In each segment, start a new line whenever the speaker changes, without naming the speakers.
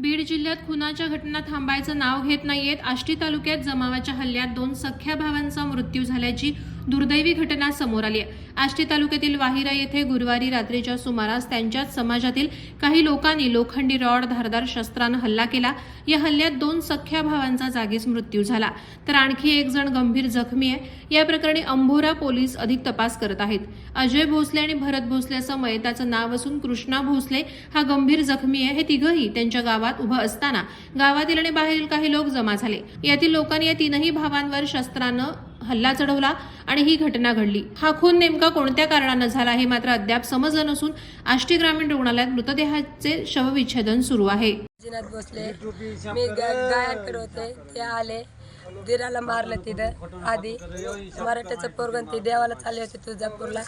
बीड जिल्ह्यात खुनाच्या घटना थांबायचं नाव घेत नाहीयेत. आष्टी तालुक्यात जमावाच्या हल्ल्यात दोन सख्या भावांचा मृत्यू झाल्याची दुर्दैवी घटना समोर आली आहे. आष्टी तालुक्यातील वाहिरा येथे गुरुवारी रात्रीच्या सुमारास त्यांच्याच समाजातील काही लोकांनी लोखंडी रॉड धारदार शस्त्रानं हल्ला केला. या हल्ल्यात दोन सख्या भावांचा जागीच मृत्यू झाला. तर आणखी एक जण गंभीर जखमी आहे. या प्रकरणी अंभोरा पोलीस अधिक तपास करत आहेत. अजय भोसले आणि भरत भोसले असं मयताचं नाव असून कृष्णा भोसले हा गंभीर जखमी आहे. हे तिघही त्यांच्या गावात उभं असताना गावातील आणि बाहेरील काही लोक जमा झाले. यातील लोकांनी या तीनही भावांवर शस्त्रानं हल्ला चढवला आणि ही घटना घडली. हा खून नेमका कोणत्या कारणानं झाला हे मात्र अद्याप समजलं नसून आष्टी ग्रामीण रुग्णालयात मृतदेहाचे शवविच्छेदन सुरू आहे.
बसले मी ग- होते ते आले दिराला मारलं तिथं आधी. मराठ्याचं पोरगण ते देवाला चालले होते तुळजापूरला.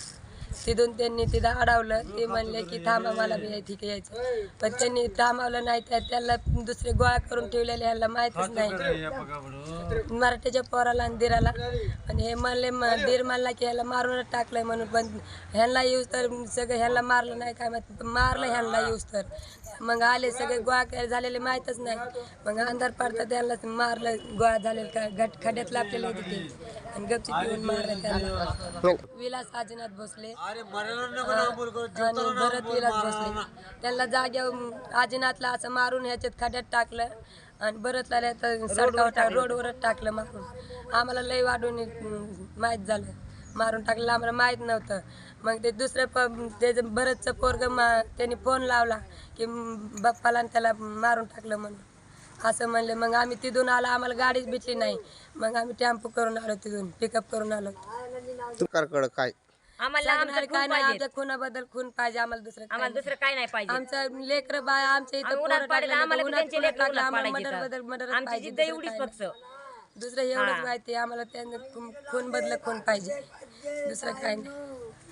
तिथून त्यांनी तिथं अडवलं. ते म्हणले की थांबा मला बी ठीक यायचं पण त्यांनी थांबवलं नाही तर त्याला दुसरे गोळा करून ठेवलेले ह्याला माहीतच नाही. मराठ्याच्या पोराला आणि दिराला. आणि हे म्हणले दीर म्हणला की ह्याला मारूनच टाकलंय म्हणून पण ह्यांना येऊस तर सगळं ह्यांना मारलं नाही काय माहिती. मारलं ह्यांना येऊस तर. मग आले सगळे गोळा झालेले माहीतच नाही. मग अंधार पडता त्यांना मारलं गोळा झालेलं का घट खड्यात लापलेले होते ते आणि गपचिप येऊन मारलं त्यांना विलास आजीनाथ भोसले. आणि भरत विलास भोसले. त्यांना जाग्यावर आजीनाथला असं मारून ह्याच्यात खड्यात टाकलं आणि भरतला सडकावर टाक रोडवरच टाकलं मारून. आम्हाला लय वाढून माहीत झालं. मारून टाकलं. आम्हाला माहीत नव्हतं. मग ते दुसरं प त्याचं भरतचं पोरग मा त्यांनी फोन लावला की बाप्पाला आणि त्याला मारून टाकलं म्हणून. असं म्हणले मग आम्ही तिथून आलो आम्हाला गाडीच भेटली नाही. मग आम्ही टेम्पो करून आलो तिथून पिकअप करून आलो.
सरकारकडं काय?
आम्हाला आमचं
सांगणार
खून
काय नाही
पाहिजे.
आमच्या खुनाबद्दल खून पाहिजे आम्हाला दुसरं काय
आम्हाला दुसरं काय नाही पाहिजे.
आमचं लेकर बाय आमच्या इथं
आम्ही उन्हात
पोरं
पाडलं,
टाकलं,
आम्हाला बी
उन्हात
त्यांचे
पोरं
लेकरं
टाकलं,
उन्हात
आम्हाला
पाडायचे
मर्डर
तर.
बदल मर्डर
आमची
पाहिजे
जिद्द
दुसरं
एवढीच
काय
फक्त.
नाही. दुसरं एवढंच माहिती आहे, आम्हाला त्यांना खून बदल खून पाहिजे. दुसरं काय नाही.